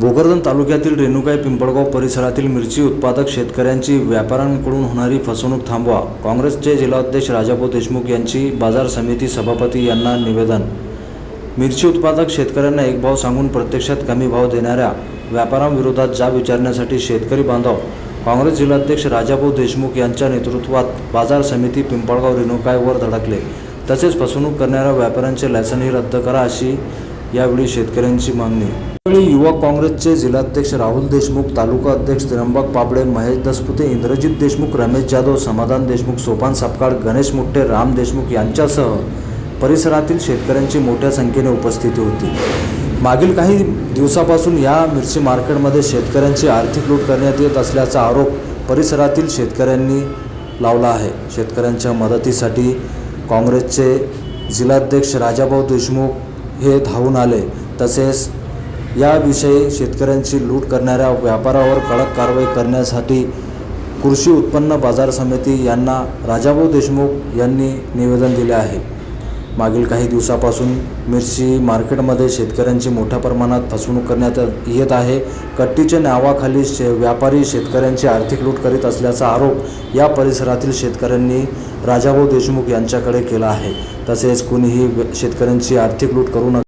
भोकरदन तालुक्यातील रेणुकाई पिंपळगाव परिसरातील मिरची उत्पादक शेतकऱ्यांची व्यापाऱ्यांकडून होणारी फसवणूक थांबवा. काँग्रेसचे जिल्हाध्यक्ष राजाभाऊ देशमुख यांची बाजार समिती सभापती यांना निवेदन. मिरची उत्पादक शेतकऱ्यांना एक भाव सांगून प्रत्यक्षात कमी भाव देणाऱ्या व्यापाऱ्यांविरोधात जाब विचारण्यासाठी शेतकरी बांधव काँग्रेस जिल्हाध्यक्ष राजाभाऊ देशमुख यांच्या नेतृत्वात बाजार समिती पिंपळगाव रेणुकाईवर धडकले. तसेच फसवणूक करणाऱ्या व्यापाऱ्यांचे लायसनही रद्द करा अशी यावेळी शेतकऱ्यांची मागणी. यावेळी युवक काँग्रेसचे जिल्हाध्यक्ष राहुल देशमुख तालुका अध्यक्ष त्र्यंबक पापडे महेश दसपुते इंद्रजित देशमुख रमेश जाधव समाधान देशमुख सोपान सापकाळ गणेश मुठ्ठे राम देशमुख यांच्यासह परिसरातील शेतकऱ्यांची मोठ्या संख्येने उपस्थिती होती. मागील काही दिवसापासून या मिरची मार्केटमध्ये शेतकऱ्यांची आर्थिक लूट करण्यात येत असल्याचा आरोप परिसरातील शेतकऱ्यांनी लावला आहे. शेतकऱ्यांच्या मदतीसाठी काँग्रेसचे जिल्हाध्यक्ष राजाभाऊ देशमुख हे धावून आले. तसेच याविषयी शेतकऱ्यांची लूट करणाऱ्या व्यापारावर कडक कारवाई करण्यासाठी कृषी उत्पन्न बाजार समिती यांना राजाभाऊ देशमुख यांनी निवेदन दिले आहे. मागील काही दिवसापासून मिरची मार्केटमध्ये शेतकऱ्यांची मोठ्या प्रमाणात फसवणूक करण्यात येत आहे. कट्टीच्या नावाखाली शे व्यापारी शेतकऱ्यांची आर्थिक लूट करीत असल्याचा आरोप या परिसरातील शेतकऱ्यांनी राजाभाऊ देशमुख यांच्याकडे केला आहे. तसेच कुणीही शेतकऱ्यांची आर्थिक लूट करू नका